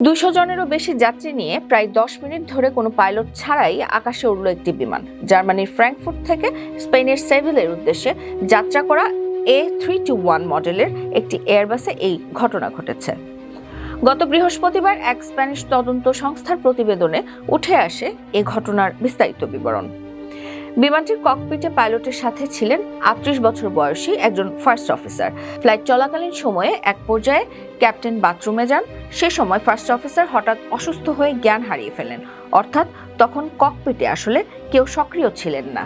দুশো জনেরও বেশি যাত্রী নিয়ে প্রায় দশ মিনিট ধরে কোনো পাইলট ছাড়াই আকাশে উড়ল একটি বিমান। জার্মানির ফ্র্যাঙ্কফুর্ট থেকে স্পেনের সেভিলের উদ্দেশ্যে যাত্রা করা এ থ্রি টু ওয়ান মডেলের একটি এয়ারবাসে এই ঘটনা ঘটেছে। গত বৃহস্পতিবার এক স্প্যানিশ তদন্ত সংস্থার প্রতিবেদনে উঠে আসে এ ঘটনার বিস্তারিত বিবরণ। বিমানটির ককপিটে পাইলটের সাথে ছিলেন আটত্রিশ বছর বয়সী একজন ফার্স্ট অফিসার। ফ্লাইট চলাকালীন সময়ে এক পর্যায়ে ক্যাপ্টেন বাথরুমে যান। সে সময় ফার্স্ট অফিসার হঠাৎ অসুস্থ হয়ে জ্ঞান হারিয়ে ফেলেন। অর্থাৎ তখন ককপিটে আসলে কেউ সক্রিয় ছিলেন না।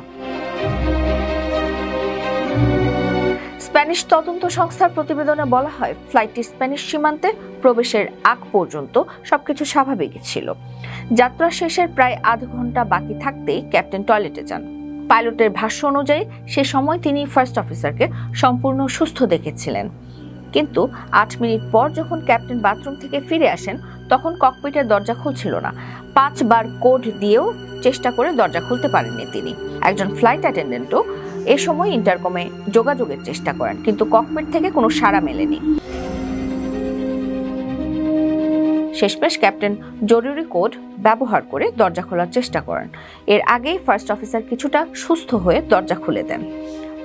স্প্যানিশ তদন্ত সংস্থার প্রতিবেদনে বলা হয়, ফ্লাইটটি স্প্যানিশ সীমান্তে প্রবেশের আগ পর্যন্ত সবকিছু স্বাভাবিকই ছিল। যাত্রা শেষের প্রায় আধ ঘণ্টা বাকি থাকতেই ক্যাপ্টেন টয়লেটে যান। পাইলটের ভাষ্য অনুযায়ী সে সময় তিনি ফার্স্ট অফিসারকে সম্পূর্ণ সুস্থ দেখেছিলেন। কিন্তু আট মিনিট পর যখন ক্যাপ্টেন বাথরুম থেকে ফিরে আসেন, তখন ককপিটের দরজা খুলছিল না। পাঁচবার কোড দিয়েও চেষ্টা করে দরজা খুলতে পারেননি তিনি। একজন ফ্লাইট অ্যাটেন্ডেন্টও এ সময় ইন্টারকমে যোগাযোগের চেষ্টা করেন, কিন্তু ককপিট থেকে কোনো সাড়া মেলেনি। শেষমেশ ক্যাপ্টেন জরুরি কোড ব্যবহার করে দরজা খোলার চেষ্টা করেন। এর আগেই ফার্স্ট অফিসার কিছুটা সুস্থ হয়ে দরজা খুলে দেন।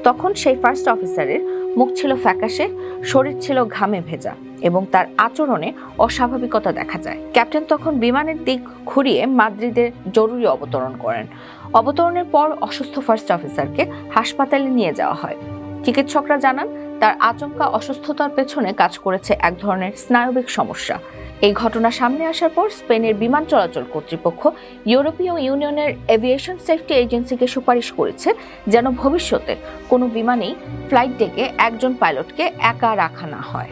তখন সেই ফার্স্ট অফিসারের মুখ ছিল ফ্যাকাশে, শরীর ছিল ঘামে ভেজা এবং তার আচরণে অস্বাভাবিকতা দেখা যায়। ক্যাপ্টেন তখন বিমানের দিক ঘুরিয়ে মাদ্রিদের জরুরি অবতরণ করেন। অবতরণের পর অসুস্থ ফার্স্ট অফিসারকে হাসপাতালে নিয়ে যাওয়া হয়। চিকিৎসকরা জানান তার আচমকা অসুস্থতার পেছনে কাজ করেছে এক ধরনের স্নায়বিক সমস্যা। এই ঘটনা সামনে আসার পর স্পেনের বিমান চলাচল কর্তৃপক্ষ ইউরোপীয় ইউনিয়নের এভিয়েশন সেফটি এজেন্সিকে সুপারিশ করেছে যেন ভবিষ্যতে কোনো বিমানেই ফ্লাইট ডেকে একজন পাইলটকে একা রাখা না হয়।